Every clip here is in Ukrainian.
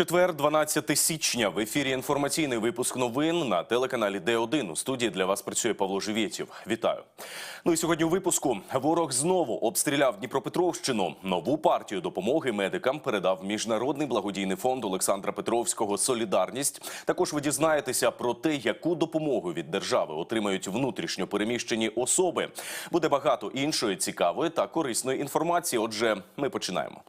Четвер, 12 січня. В ефірі інформаційний випуск новин на телеканалі Д1. У студії для вас працює Павло Живєтів. Вітаю. Ну і сьогодні у випуску ворог знову обстріляв Дніпропетровщину. Нову партію допомоги медикам передав міжнародний благодійний фонд Олександра Петровського Солідарність. Також ви дізнаєтеся про те, яку допомогу від держави отримають внутрішньо переміщені особи. Буде багато іншої цікавої та корисної інформації. Отже, ми починаємо.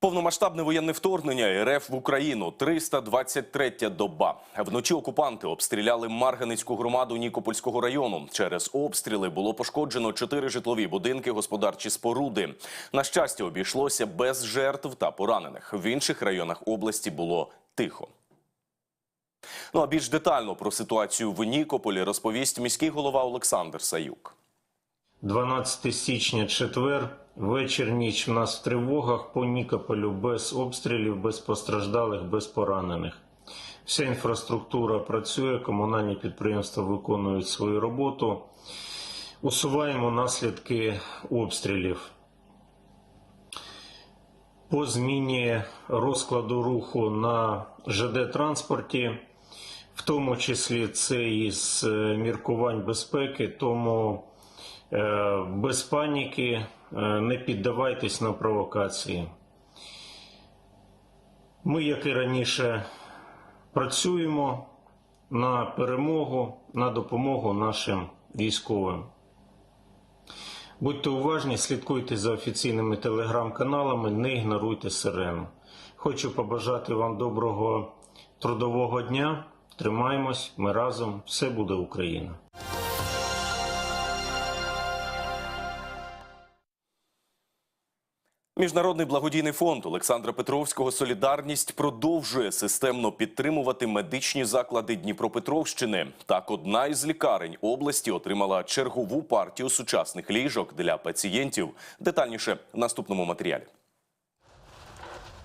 Повномасштабне воєнне вторгнення РФ в Україну 323-я доба. Вночі окупанти обстріляли Марганицьку громаду Нікопольського району. Через обстріли було пошкоджено чотири житлові будинки, господарчі споруди. На щастя, обійшлося без жертв та поранених. В інших районах області було тихо. Ну а більш детально про ситуацію в Нікополі розповість міський голова Олександр Саюк. 12 січня, четвер, вечір, ніч в нас в тривогах по Нікополю без обстрілів, без постраждалих, без поранених. Вся інфраструктура працює, комунальні підприємства виконують свою роботу. Усуваємо наслідки обстрілів. По зміні розкладу руху на ЖД-транспорті, в тому числі це із е, міркувань безпеки, тому Е, без паніки, не піддавайтесь на провокації. Ми, як і раніше, працюємо на перемогу, на допомогу нашим військовим. Будьте уважні, слідкуйте за офіційними телеграм-каналами, не ігноруйте сирену. Хочу побажати вам доброго трудового дня. Тримаємось, ми разом, все буде Україна. Міжнародний благодійний фонд Олександра Петровського Солідарність продовжує системно підтримувати медичні заклади Дніпропетровщини. Так, одна із лікарень області отримала чергову партію сучасних ліжок для пацієнтів. Детальніше в наступному матеріалі.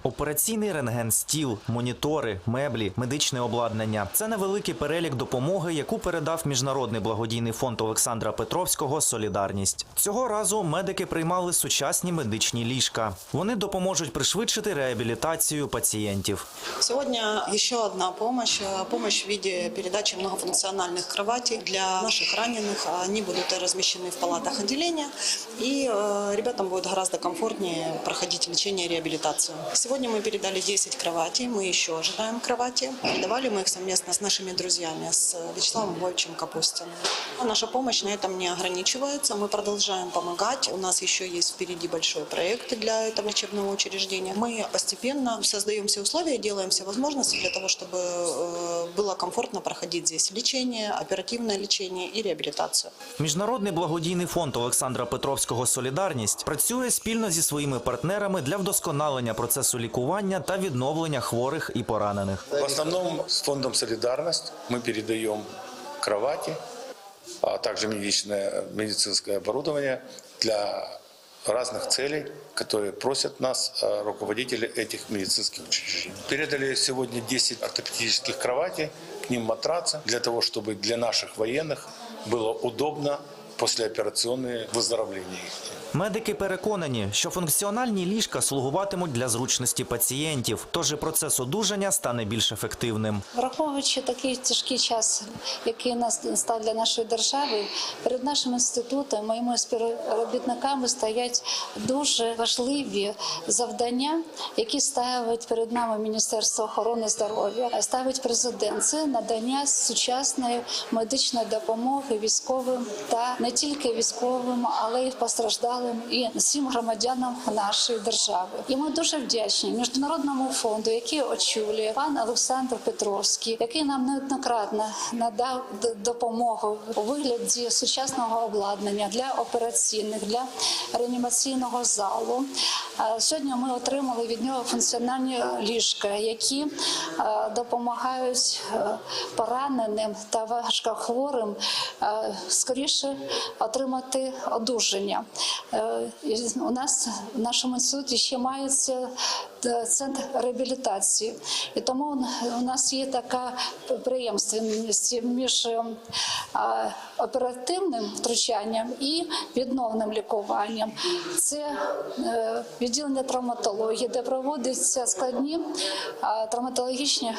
Операційний рентген-стіл, монітори, меблі, медичне обладнання це невеликий перелік допомоги, яку передав міжнародний благодійний фонд Олександра Петровського Солідарність. Цього разу медики приймали сучасні медичні ліжка. Вони допоможуть пришвидшити реабілітацію пацієнтів. Сегодня еще одна помощь. э, Помощь в виде передачи многофункциональных кроватей для наших раненых. Они будут размещены в палатах отделения. И э, ребятам будет гораздо комфортнее проходить лечение и реабилитацию. Сегодня мы передали 10 кроватей. Мы еще ожидаем кровати. Передавали мы их совместно с нашими друзьями, с Вячеславом Львовичем Капустиным. А наша помощь на этом не ограничивается. Мы продолжаем помогать. У нас еще есть впереди большой проект для этого учебного учреждения. Мы постепенно создаем все условия, делаем все возможности для того, чтобы э, было комфортно проходить здесь лечение, оперативное лечение и реабилитацию. Міжнародний благодійний фонд Олександра Петровського Солідарність працює спільно зі своїми партнерами для вдосконалення процесу лікування та відновлення хворих і поранених. В основном с фондом «Солидарность» мы передаем кровати, а также медичное, медицинское оборудование для разных целей, которые просят нас э, руководители этих медицинских учреждений. Передали сегодня 10 ортопедических кроватей, к ним матрацы, для того, чтобы для наших военных было удобно послеоперационное выздоровление их. Медики переконані, що функціональні ліжка слугуватимуть для зручності пацієнтів, тож і процес одужання стане більш ефективним. Враховуючи такий тяжкий час, який нас став для нашої держави, перед нашим інститутом, моїми співробітниками стоять дуже важливі завдання, які ставить перед нами Міністерство охорони здоров'я, ставить президент. Це надання сучасної медичної допомоги військовим та не тільки військовим, але й постраждалим і всім громадянам нашої держави. І ми дуже вдячні міжнародному фонду, який очолює пан Олександр Петровський, який нам неоднократно надав допомогу у вигляді сучасного обладнання для операційних, для реанімаційного залу. Сьогодні ми отримали від нього функціональні ліжка, які е, допомагають е, пораненим та важкохворим е, скоріше отримати одужання. Е, У нас в нашому інституті ще мається е, центр реабілітації. І тому у нас є така приємственність між е, оперативним втручанням і відновним лікуванням. Це е, відділення травматології, де проводяться складні травматологічні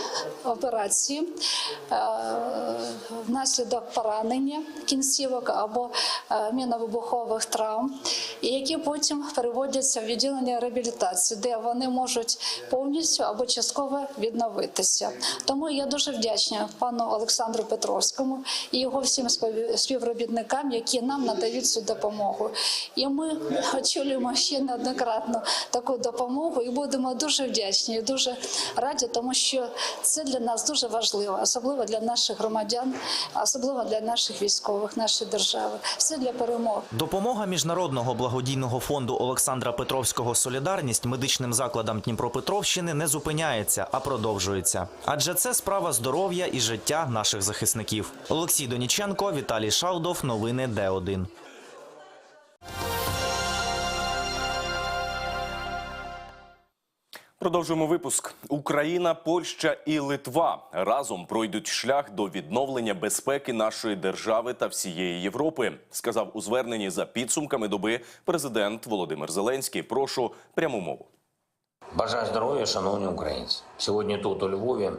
операції е, внаслідок поранення кінцівок або е, міновибухових травм, які потім переводяться в відділення реабілітації, де вони можуть повністю або частково відновитися. Тому я дуже вдячна пану Олександру Петровському і його всім спів- співробітникам, які нам надають цю допомогу. І ми очолюємо ще неоднократно таку допомогу і будемо дуже вдячні і дуже раді, тому що це для нас дуже важливо, особливо для наших громадян, особливо для наших військових, нашої держави. Все для перемоги. Допомога міжнародного благодійного фонду Олександра Петровського Солідарність медичним закладам Дніпропетровщини не зупиняється, а продовжується. Адже це справа здоров'я і життя наших захисників. Олексій Доніченко, Віталій Шалдов. Новини Д1. Продовжуємо випуск. Україна, Польща і Литва разом пройдуть шлях до відновлення безпеки нашої держави та всієї Європи, сказав у зверненні за підсумками доби президент Володимир Зеленський. Прошу пряму мову. Бажаю здоров'я, шановні українці. Сьогодні тут у Львові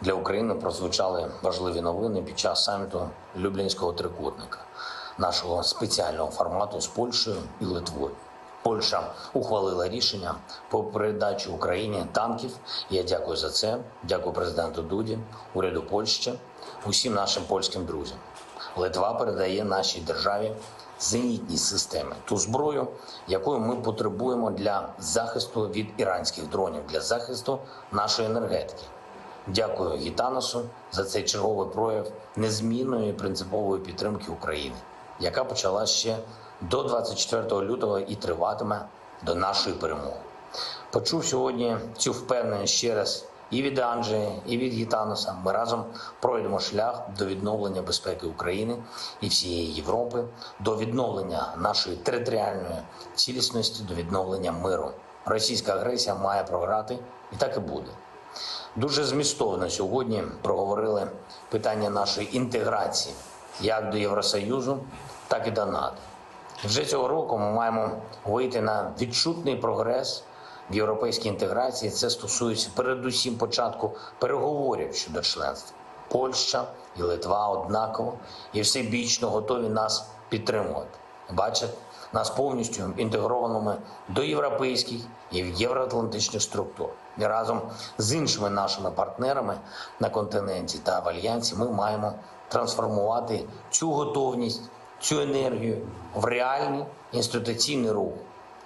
для України прозвучали важливі новини під час саміту Люблінського трикутника, нашого спеціального формату з Польщею і Литвою. Польща ухвалила рішення по передачі Україні танків. Я дякую за це. Дякую президенту Дуді, уряду Польщі, усім нашим польським друзям. Литва передає нашій державі зенітні системи, ту зброю, якою ми потребуємо для захисту від іранських дронів, для захисту нашої енергетики. Дякую Гітаносу за цей черговий прояв незмінної принципової підтримки України, яка почала ще до 24 лютого і триватиме до нашої перемоги. Почув сьогодні цю впевненість ще раз і від Анджея, і від Гітаноса. Ми разом пройдемо шлях до відновлення безпеки України і всієї Європи, до відновлення нашої територіальної цілісності, до відновлення миру. Російська агресія має програти, і так і буде. Дуже змістовно сьогодні проговорили питання нашої інтеграції як до Євросоюзу, так і до НАТО. Вже цього року ми маємо вийти на відчутний прогрес європейській інтеграції. Це стосується передусім початку переговорів щодо членства. Польща і Литва однаково і всебічно готові нас підтримувати. Бачать нас повністю інтегрованими до європейських і євроатлантичних структур. І разом з іншими нашими партнерами на континенті та в альянсі ми маємо трансформувати цю готовність, цю енергію в реальний інституційний рух,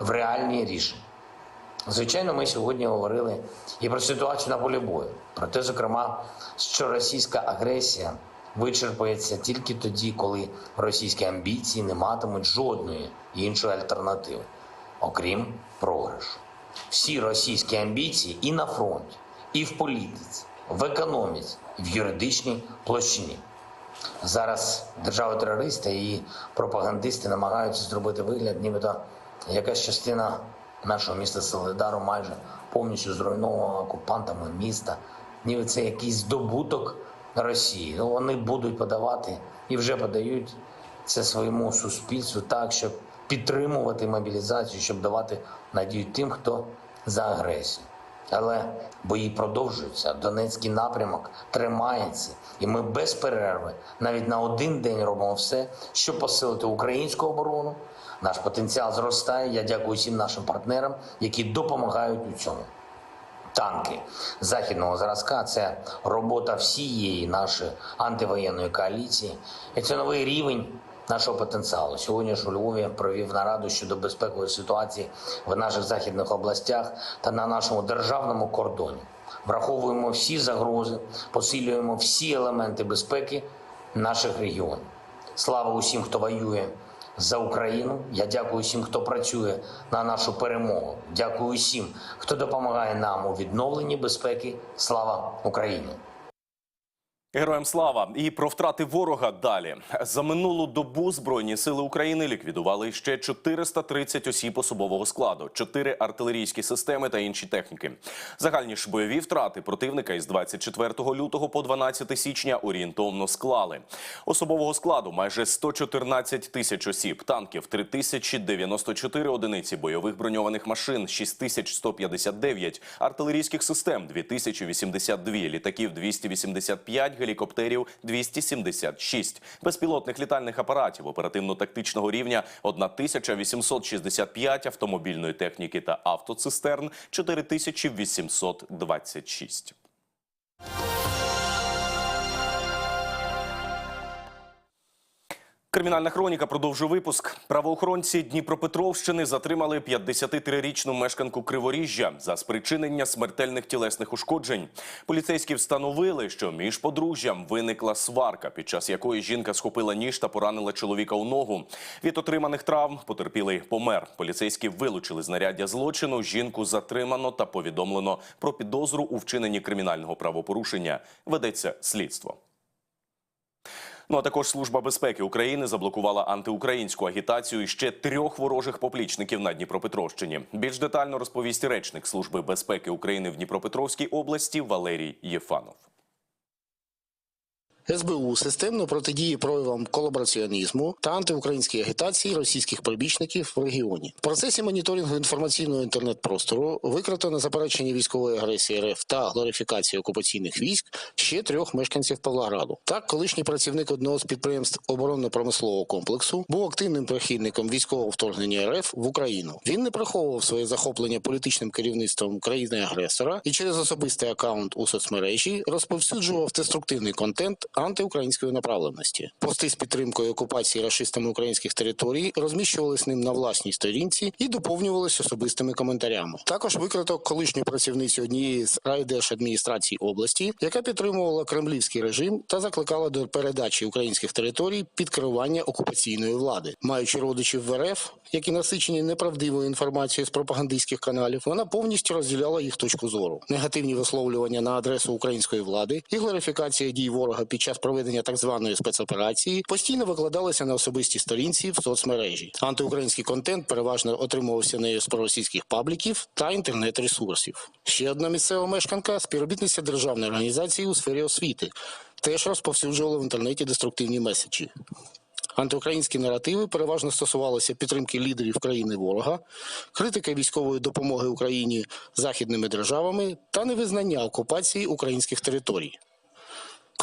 в реальні рішення. Звичайно, ми сьогодні говорили і про ситуацію на полі бою, про те, зокрема, що російська агресія вичерпається тільки тоді, коли російські амбіції не матимуть жодної іншої альтернативи, окрім програшу. Всі російські амбіції і на фронті, і в політиці, в економіці, в юридичній площині. Зараз держава-терористи і пропагандисти намагаються зробити вигляд, нібито якась частина нашого міста Солидару майже повністю зруйнована окупантами міста, ніби це якийсь здобуток Росії. Ну вони будуть подавати і вже подають це своєму суспільству так, щоб підтримувати мобілізацію, щоб давати надію тим, хто за агресію. Але бої продовжуються. Донецький напрямок тримається, і ми без перерви навіть на один день робимо все, щоб посилити українську оборону. Наш потенціал зростає. Я дякую всім нашим партнерам, які допомагають у цьому. Танки західного зразка це робота всієї нашої антивоєнної коаліції, і це новий рівень нашого потенціалу. Сьогодні ж у Львові провів нараду щодо безпекової ситуації в наших західних областях та на нашому державному кордоні. Враховуємо всі загрози, посилюємо всі елементи безпеки наших регіонів. Слава усім, хто воює за Україну. Я дякую всім, хто працює на нашу перемогу. Дякую всім, хто допомагає нам у відновленні безпеки. Слава Україні! Героям слава і про втрати ворога далі за минулу добу збройні сили України ліквідували ще 430 осіб особового складу, 4 артилерійські системи та інші техніки. Загальні ж бойові втрати противника із 24 лютого по 12 січня орієнтовно склали. Особового складу майже 114 тисяч осіб, танків 3094 одиниці, бойових броньованих машин 6159, артилерійських систем 2082, літаків 285, гелікоптерів 276, безпілотних літальних апаратів оперативно-тактичного рівня 1865, автомобільної техніки та автоцистерн 4826. Кримінальна хроніка продовжує випуск. Правоохоронці Дніпропетровщини затримали 53-річну мешканку Криворіжжя за спричинення смертельних тілесних ушкоджень. Поліцейські встановили, що між подружжям виникла сварка, під час якої жінка схопила ніж та поранила чоловіка у ногу. Від отриманих травм потерпілий помер. Поліцейські вилучили знаряддя злочину. Жінку затримано та повідомлено про підозру у вчиненні кримінального правопорушення. Ведеться слідство. Ну а також служба безпеки України заблокувала антиукраїнську агітацію ще трьох ворожих поплічників на Дніпропетровщині. Більш детально розповість речник служби безпеки України в Дніпропетровській області Валерій Єфанов. СБУ системно протидіє проявам колабораціонізму та антиукраїнській агітації російських прибічників в регіоні. В процесі моніторингу інформаційного інтернет-простору викрито заперечення військової агресії РФ та глорифікації окупаційних військ ще трьох мешканців Павлограду. Так, колишній працівник одного з підприємств оборонно-промислового комплексу був активним прихильником військового вторгнення РФ в Україну. Він не приховував своє захоплення політичним керівництвом країни-агресора і через особистий акаунт у соцмережі розповсюджував деструктивний контент антиукраїнської направленості. Пости з підтримкою окупації рашистами українських територій розміщувались ним на власній сторінці і доповнювались особистими коментарями. Також викрито колишню працівницю однієї з райдержадміністрацій області, яка підтримувала кремлівський режим та закликала до передачі українських територій під керування окупаційної влади, маючи родичів в РФ, які насичені неправдивою інформацією з пропагандистських каналів, вона повністю розділяла їх точку зору. Негативні висловлювання на адресу української влади і глорифікація дій ворога під час проведення так званої спецоперації постійно викладалися на особистій сторінці в соцмережі. Антиукраїнський контент переважно отримувався нею з проросійських пабліків та інтернет-ресурсів. Ще одна місцева мешканка співробітниця державної організації у сфері освіти. Теж розповсюджувала в інтернеті деструктивні меседжі. Антиукраїнські наративи переважно стосувалися підтримки лідерів країни ворога, критики військової допомоги Україні західними державами та невизнання окупації українських територій.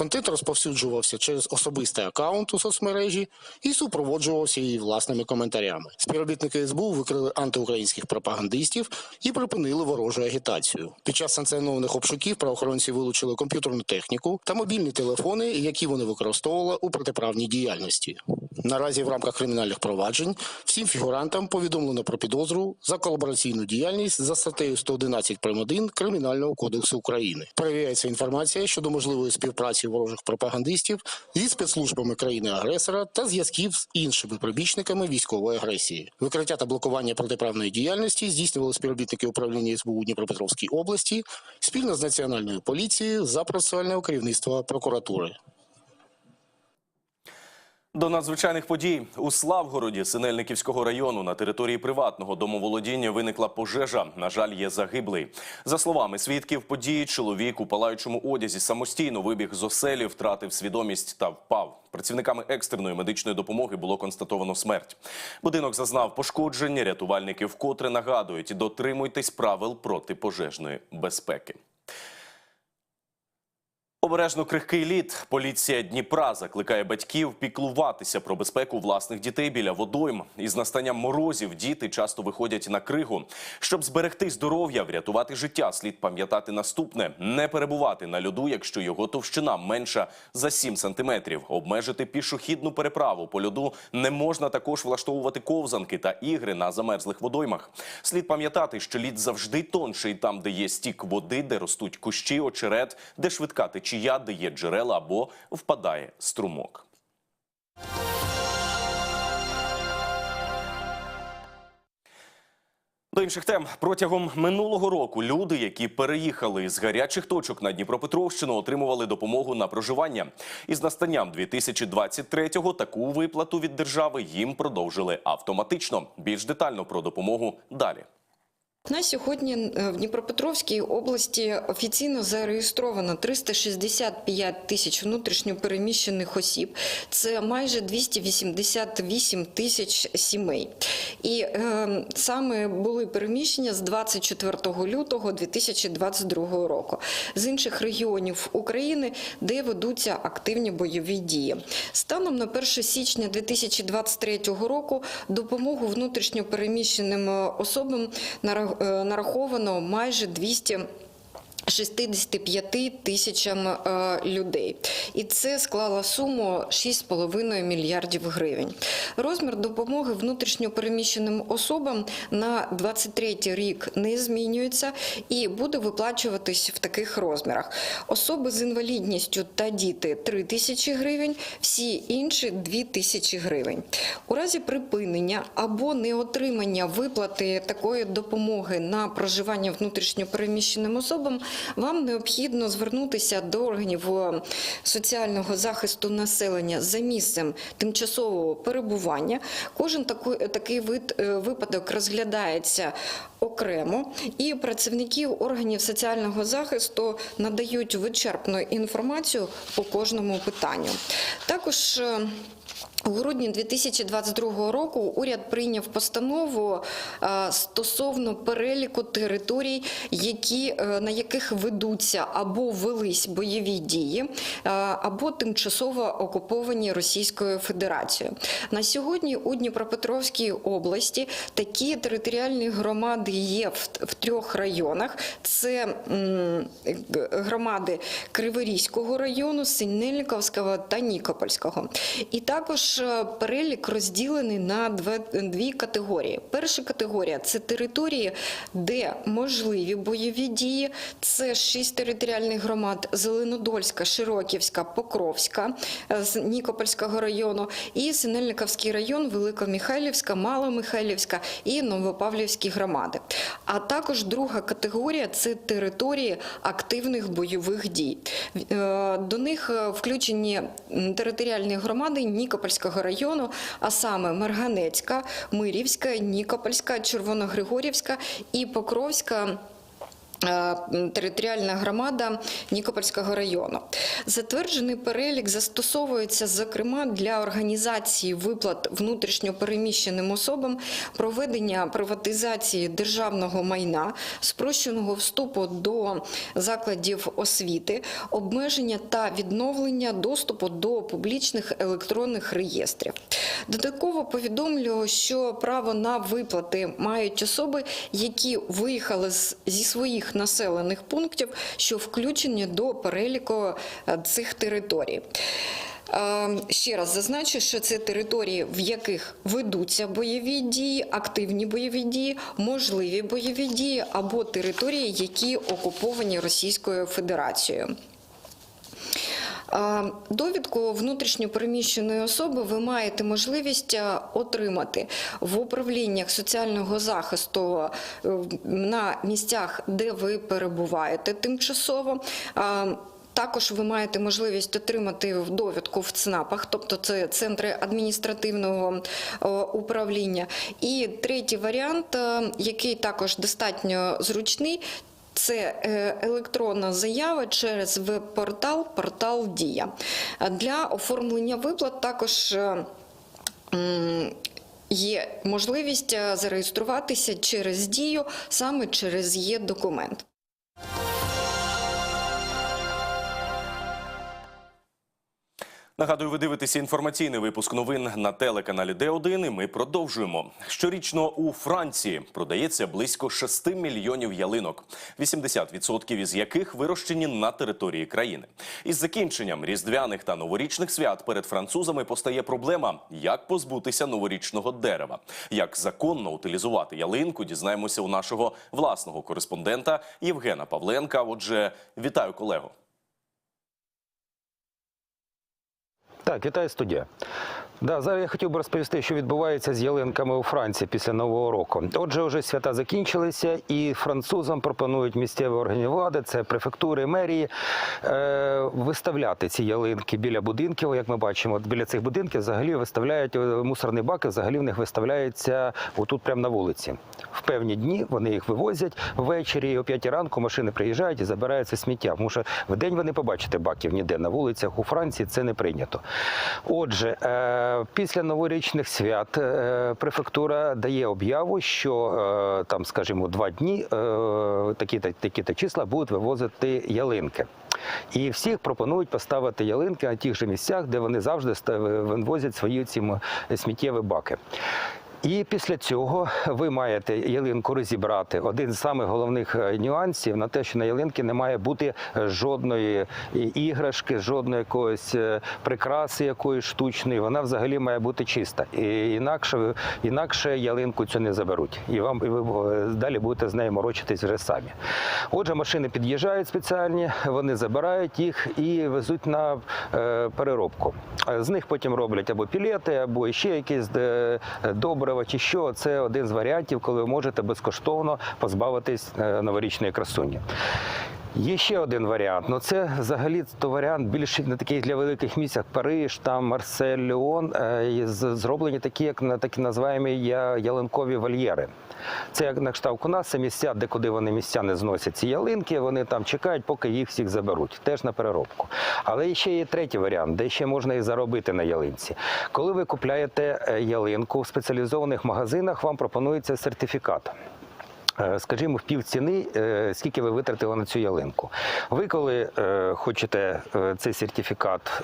Контент розповсюджувався через особистий акаунт у соцмережі і супроводжувався її власними коментарями. Співробітники СБУ викрили антиукраїнських пропагандистів і припинили ворожу агітацію. Під час санкціонованих обшуків правоохоронці вилучили комп'ютерну техніку та мобільні телефони, які вони використовували у протиправній діяльності. Наразі в рамках кримінальних проваджень всім фігурантам повідомлено про підозру за колабораційну діяльність за статтею 111 прим. 1 Кримінального кодексу України. Перевіряється інформація щодо можливої співпраці ворожих пропагандистів зі спецслужбами країни-агресора та зв'язків з іншими прибічниками військової агресії. Викриття та блокування протиправної діяльності здійснювали співробітники управління СБУ Дніпропетровській області спільно з національною поліцією за процесуального керівництва прокуратури. До надзвичайних подій у Славгороді Синельниківського району на території приватного домоволодіння виникла пожежа. На жаль, є загиблий. За словами свідків події, чоловік у палаючому одязі самостійно вибіг з оселі, втратив свідомість та впав. Працівниками екстреної медичної допомоги було констатовано смерть. Будинок зазнав пошкодження. Рятувальники вкотре нагадують: дотримуйтесь правил протипожежної безпеки. Обережно крихкий лід. Поліція Дніпра закликає батьків піклуватися про безпеку власних дітей біля водойм. Із настанням морозів діти часто виходять на кригу. Щоб зберегти здоров'я, врятувати життя, слід пам'ятати наступне: не перебувати на льоду, якщо його товщина менша за 7 сантиметрів. Обмежити пішохідну переправу по льоду не можна також влаштовувати ковзанки та ігри на замерзлих водоймах. Слід пам'ятати, що лід завжди тонший там, де є стік води, де ростуть кущі, очерет, де швидка течія, де є джерела або впадає струмок. До інших тем протягом минулого року люди, які переїхали з гарячих точок на Дніпропетровщину, отримували допомогу на проживання. Із настанням 2023-го таку виплату від держави їм продовжили автоматично. Більш детально про допомогу далі. На сьогодні е, в Дніпропетровській області офіційно зареєстровано 365 тисяч внутрішньопереміщених осіб. Це майже 288 тисяч сімей. І е, саме були переміщення з 24 лютого 2022 року з інших регіонів України, де ведуться активні бойові дії. Станом на 1 січня 2023 року допомогу внутрішньопереміщеним е, особам е, нараховано майже 200 65 тисячам е, людей, і це склало суму 6,5 мільярдів гривень. Розмір допомоги внутрішньопереміщеним особам на 23 рік не змінюється і буде виплачуватись в таких розмірах. Особи з інвалідністю та діти 3 тисячі гривень, всі інші 2 тисячі гривень. У разі припинення або неотримання виплати такої допомоги на проживання внутрішньопереміщеним особам, вам необхідно звернутися до органів е, соціального захисту населення за місцем тимчасового перебування. Кожен такий вид, е, випадок розглядається окремо, і працівники органів соціального захисту надають вичерпну інформацію по кожному питанню. Також е, у грудні 2022 року уряд прийняв постанову е, стосовно переліку територій, які, е, на яких ведуться або велись бойові дії, е, або тимчасово окуповані Російською Федерацією. На сьогодні у Дніпропетровській області такі територіальні громади є в, трьох районах. Це громади Криворізького району, Синельниковського та Нікопольського. І також е, перелік розділений на дві категорії. Перша категорія це території, де можливі бойові дії. Це шість територіальних громад: Зеленодольська, Широківська, Покровська е, з Нікопольського району, і Синельниковський район, Великомихайлівська, Маломихайлівська і Новопавлівські громади. А також друга категорія це території активних бойових дій. Е, До них включені територіальні громади Нікопольського району, а саме Марганецька, Мирівська, Нікопольська, Червоногригорівська і Покровська. Е, Територіальна громада Нікопольського району. Затверджений перелік застосовується, зокрема, для організації виплат внутрішньопереміщеним особам, проведення приватизації державного майна, спрощеного вступу до закладів освіти, обмеження та відновлення доступу до публічних електронних реєстрів. Додатково повідомлю, що право на виплати мають особи, які виїхали зі своїх населених пунктів, що включені до переліку е, цих територій. Е, Ще раз зазначу, що це території, в яких ведуться бойові дії, активні бойові дії, можливі бойові дії або території, які окуповані Російською Федерацією. Довідку внутрішньопереміщеної особи ви маєте можливість отримати в управліннях соціального захисту е, на місцях, де ви перебуваєте тимчасово. Також ви маєте можливість отримати довідку в ЦНАПах, тобто це центри адміністративного е, управління. І третій варіант, е, який також достатньо зручний, це е, електронна заява через веб-портал Портал Дія. Для оформлення виплат також е, є можливість е, зареєструватися через дію, саме через є документ. Нагадую, ви дивитеся інформаційний випуск новин на телеканалі Д1 і ми продовжуємо. Щорічно у Франції продається близько 6 мільйонів ялинок, 80% із яких вирощені на території країни. Із закінченням різдвяних та новорічних свят перед французами постає проблема, як позбутися новорічного дерева. Як законно утилізувати ялинку, дізнаємося у нашого власного кореспондента Євгена Павленка. Отже, вітаю колего. Так, вітаю студія. Да, зараз я хотів би розповісти, що відбувається з ялинками у Франції після Нового року. Отже, вже свята закінчилися, і французам пропонують місцеві органи влади, це префектури, мерії, е, виставляти ці ялинки біля будинків. Як ми бачимо, біля цих будинків взагалі виставляють е, мусорні баки, взагалі в них виставляються отут, прямо на вулиці. В певні дні вони їх вивозять ввечері, о 5 ранку машини приїжджають і забирають це сміття. Тому що в день ви не побачите баків ніде на вулицях. У Франції це не прийнято. Отже, е, після новорічних свят е, префектура дає об'яву, що е, там, скажімо, два дні е, такі-то такі-то числа будуть вивозити ялинки. І всіх пропонують поставити ялинки на тих же місцях, де вони завжди вивозять свої ці сміттєві баки. І після цього ви маєте ялинку розібрати. Один з самих головних е, нюансів на те, що на ялинці не має бути е, жодної іграшки, жодної якоїсь е, прикраси якоїсь штучної. Вона взагалі має бути чиста. І інакше інакше ялинку цю не заберуть. І вам і ви е, далі будете з нею морочитись вже самі. Отже, машини під'їжджають спеціальні, вони забирають їх і везуть на е, переробку. Е, З них потім роблять або пілети, або ще якісь е, добрива, чи що. Це один з варіантів, коли ви можете безкоштовно позбавитись е, новорічної красуні. Є ще один варіант. Ну це взагалі то варіант більш на таких для великих місць, як Париж, там Марсель, Леон, е, зроблені такі, як на такі називаємо ялинкові вольєри. Це як на кшталт у нас це місця, де куди вони містяни зносять ці ялинки. Вони там чекають, поки їх всіх заберуть, теж на переробку. Але ще є третій варіант, де ще можна і заробити на ялинці. Коли ви купляєте е, ялинку в спеціалізованих магазинах, вам пропонується сертифікат. Е, Скажімо, в пів ціни, е, скільки ви витратили на цю ялинку. Ви, коли е, хочете цей сертифікат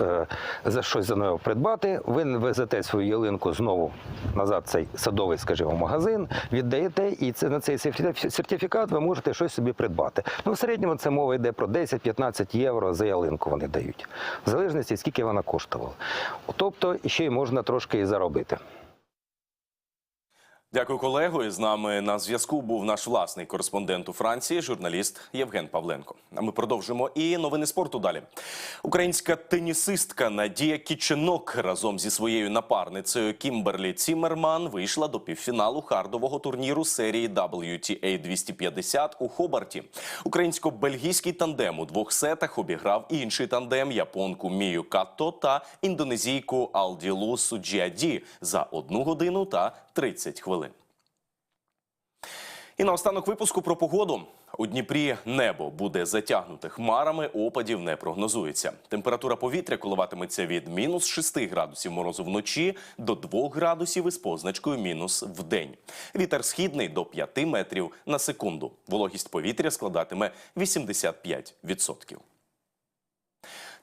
за щось за нього придбати, ви везете свою ялинку знову назад, цей садовий, скажімо, магазин, віддаєте, і це на цей сертифікат ви можете щось собі придбати. Ну, в середньому це мова йде про 10-15 євро за ялинку вони дають, в залежності, скільки вона коштувала. Тобто ще й можна трошки і заробити. Дякую, колего. З нами на зв'язку був наш власний кореспондент у Франції, журналіст Євген Павленко. А ми продовжимо і новини спорту далі. Українська тенісистка Надія Кіченок разом зі своєю напарницею Кімберлі Цімерман вийшла до півфіналу хардового турніру серії WTA 250 у Хобарті. Українсько-бельгійський тандем у двох сетах обіграв інший тандем японку Мію Като та індонезійку Алділу Суджіаді за 1 годину та 30 хвилин. І наостанок випуску про погоду. У Дніпрі небо буде затягнуте хмарами, опадів не прогнозується. Температура повітря коливатиметься від мінус 6 градусів морозу вночі до 2 градусів із позначкою мінус в день. Вітер східний до 5 метрів на секунду. Вологість повітря складатиме 85%.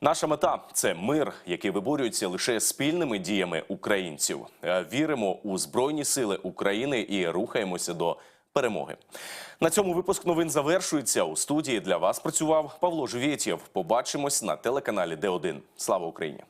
Наша мета це мир, який виборюється лише спільними діями українців. Е, Віримо у збройні сили України і рухаємося до перемоги. На цьому випуск новин завершується. У студії для вас працював Павло Живєтєв. Побачимось на телеканалі Д1. Слава Україні!